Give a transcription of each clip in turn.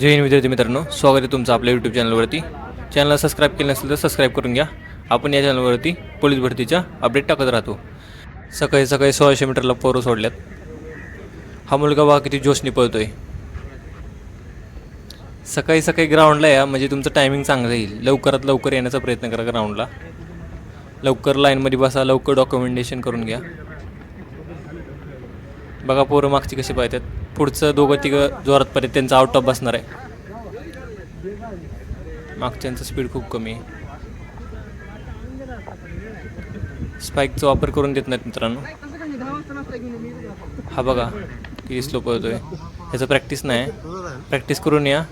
जय हिंद विद्यार्थी मित्रांनो स्वागत आहे तुमचं आपल्या यूट्यूब चॅनलवरती चॅनलला सबस्क्राईब केलं नसेल तर सबस्क्राईब करून घ्या. आपण या चॅनलवरती पोलीस भरतीच्या अपडेट टाकत राहतो. सकाळी सकाळी सोळाशे मीटरला पोरं सोडल्यात. हा मुलगा बघा किती जोशनी पळतोय. सकाळी सकाळी ग्राउंडला या म्हणजे तुमचं टायमिंग चांगलं येईल. लवकरात लवकर येण्याचा प्रयत्न करा ग्राउंडला लवकर लाईनमध्ये बसा लवकर डॉक्युमेंटेशन करून घ्या. बघा पोरं मागची कशी पाहतात पुढचं दोघं तिघं जोरात पर्यंत त्यांचं आउट ऑफ बसणार आहे. मागच्यांचं स्पीड खूप कमी आहे. स्पाईकचा वापर करून देत नाहीत मित्रांनो. हा बघा किती स्लो पळतोय. ह्याचं प्रॅक्टिस नाही. प्रॅक्टिस करून या.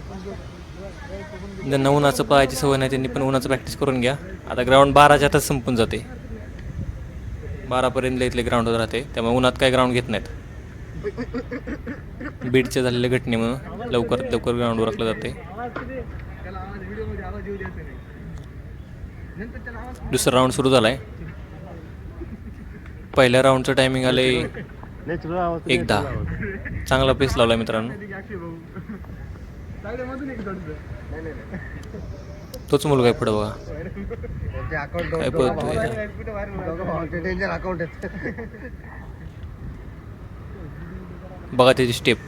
ज्यांना उन्हाचं पळायची सवय नाही त्यांनी पण उन्हाचं प्रॅक्टिस करून घ्या. आता ग्राउंड बाराच्या आतच संपून जाते. बारापर्यंत इथले ग्राउंड राहते. त्यामुळे उन्हात काय ग्राउंड घेत नाहीत. बीडच्या झालेल्या घटनेमुळं लवकरात लवकर ग्राउंडवर राखलं जाते दुसरा राऊंड सुरू झालाय. पहिल्या राऊंडचं टायमिंग आलंय एक दहा चांगला पेस लावलाय मित्रांनो. तोच मुलगा आहे पुढे बघा. काय पळतोय? बघा त्याची स्टेप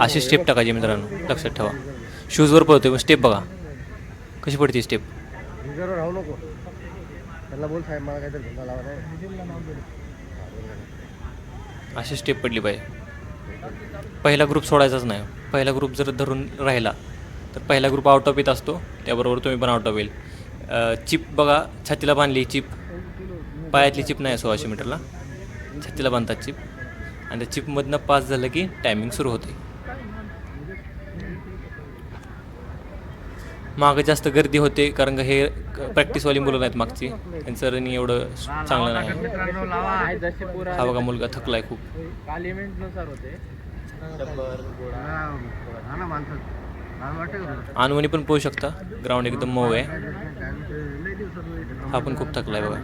अशी स्टेप टाकायची मित्रांनो. लक्षात ठेवा. शूजवर पळतोय पण स्टेप बघा. कशी पडते स्टेप राहू नको. त्याला बोल साहेब मला काहीतरी धंदा लावा नाही अशी स्टेप पडली पाहिजे. पहिला ग्रुप सोडायचाच नाही. पहिला ग्रुप जर धरून राहिला तर पहिला ग्रुप आउट ऑफ येत असतो. त्याबरोबर तुम्ही पण आउट ऑफ येईल चिप बघा छातीला बांधली चिप पायातली चिप नाही सोळाशे मीटरला छातीला बांधतात चिप आणि त्या चिपमधनं पास झालं की टायमिंग सुरू होते. मागं जास्त गर्दी होते कारण का हे प्रॅक्टिसवाली मुलं नाहीत मागची. त्यांचं रनिंग एवढं चांगलं नाही. हा बघा मुलगा थकलाय खूप. हा? अनवणी पण पोहू शकता. ग्राउंड एकदम मऊ आहे. हा पण खूप थकलाय बघा.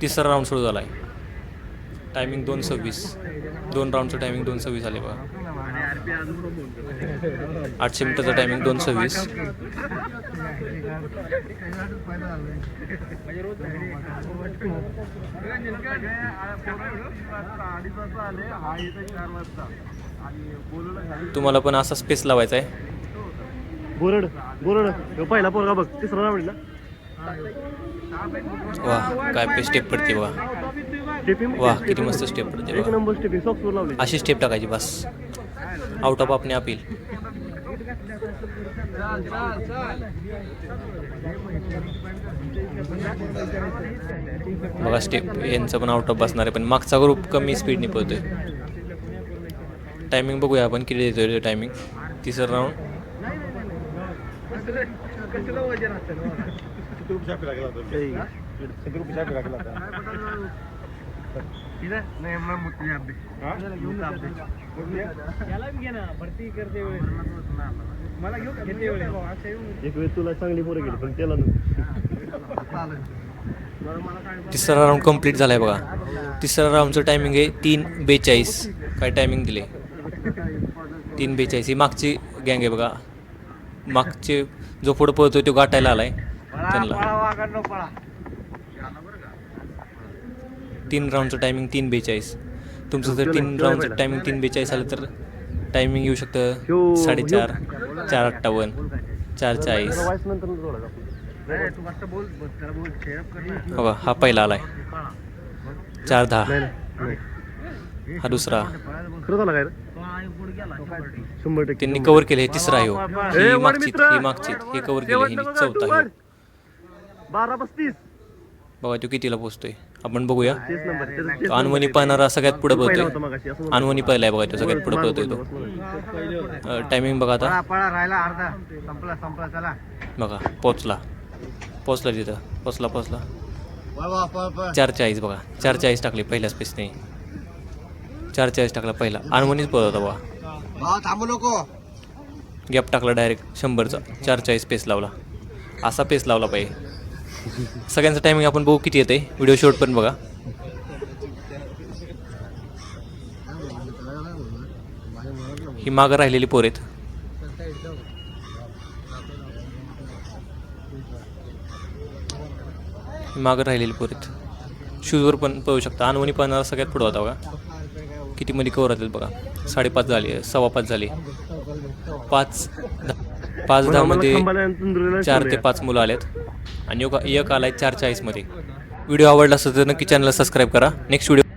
तिसरा राऊंड सुरू झाला आहे टायमिंग दोन सव्वीस. दोन राऊंडचं टायमिंग दोन सव्वीस आले बघा. आठशे मिनटाचं टायमिंग दोन सव्वीस. तुम्हाला पण असा स्पेस लावायचा आहे बोरड बोरड पहिला पोरगा बघ तिसरा राऊंडला वा काय स्टेप पडते बघा वा किती मस्त स्टेप पडते अशी स्टेप टाकायची बस. आउट ऑफ आपने अपील बघा स्टेप यांचं पण आउट ऑफ बसणार आहे पण मागचा ग्रुप कमी स्पीडने पळतोय. टायमिंग बघूया आपण किती देतोय टायमिंग तिसरं राऊंड याला बी घे ना भरती करते वेळेस मला घेऊ का घेते वेळेस एक वेळ तुला चांगली पोरं गेली पण त्याला तिसरा राऊंड कंप्लीट झाला आहे बघा. तिसऱ्या राऊंडचं टायमिंग आहे तीन बेचाळीस. काय टायमिंग दिले तीन बेचाळीस. ही मागची गँग आहे बघा. मागचे जो पुढं पळतोय तो गाठायला आलाय. त्यांना. तीन राऊंडचं टायमिंग तीन बेचाळीस. तुमचं जर तीन राऊंडचं टायमिंग तीन बेचाळीस आलं तर टायमिंग येऊ शकतं साडेचार चार अठ्ठावन्न चार चाळीस. बघा हा पहिला आलाय. चार दहा. नाही हा दुसरा. त्यांनी कव्हर केले हे तिसरा आहे हो. ही वर मागची मित्र. ही मागची हे कव्हर केलं हे चौथा. बारा पस्तीस. बघा तो कितीला पोहोचतोय आपण बघूया. तेच नंबर त्याचं तेच तो अनवणी पाहणारा सगळ्यात पुढे पहिला पळतोय. होता मगाशी, असं म्हणतो. अनवणी पहिलाय बघा तो सगळ्यात पुढे पळतोय तो. टायमिंग बघा आता. पळा राहिला अर्धा. संपला संपला चला. बघा पोचला. पोचला तिथं. पोचला पोचला. चार चाळीस बघा. चार चाळीस टाकले पहिल्या स्पेसने चार चाळीस टाकला पहिला. अनवणीच पळत होता बघा. थांबू नको. गॅप टाकला डायरेक्ट शंभरचा. चार चाळीस पेस लावला. असा पेस लावला पाहिजे. सगळ्यांचं टायमिंग आपण बघू किती येते व्हिडिओ शॉर्ट पण बघा. ही मागं राहिलेली पोर आहेत. मागं राहिलेली पोर आहेत. शूजवर पण पळू शकता. अनवणी पळणारा सगळ्यात पुढं होता बघा. किती मध्ये कवर होतील बघा. साडेपाच झाली सव्वा पाच झाली. पाच पाच दहामध्ये चार ते पाच मुलं आलेत. आणि एक एक आलाय चार चाळीसमध्ये व्हिडिओ आवडला असेल तर नक्की चॅनलला सबस्क्राईब करा. Next video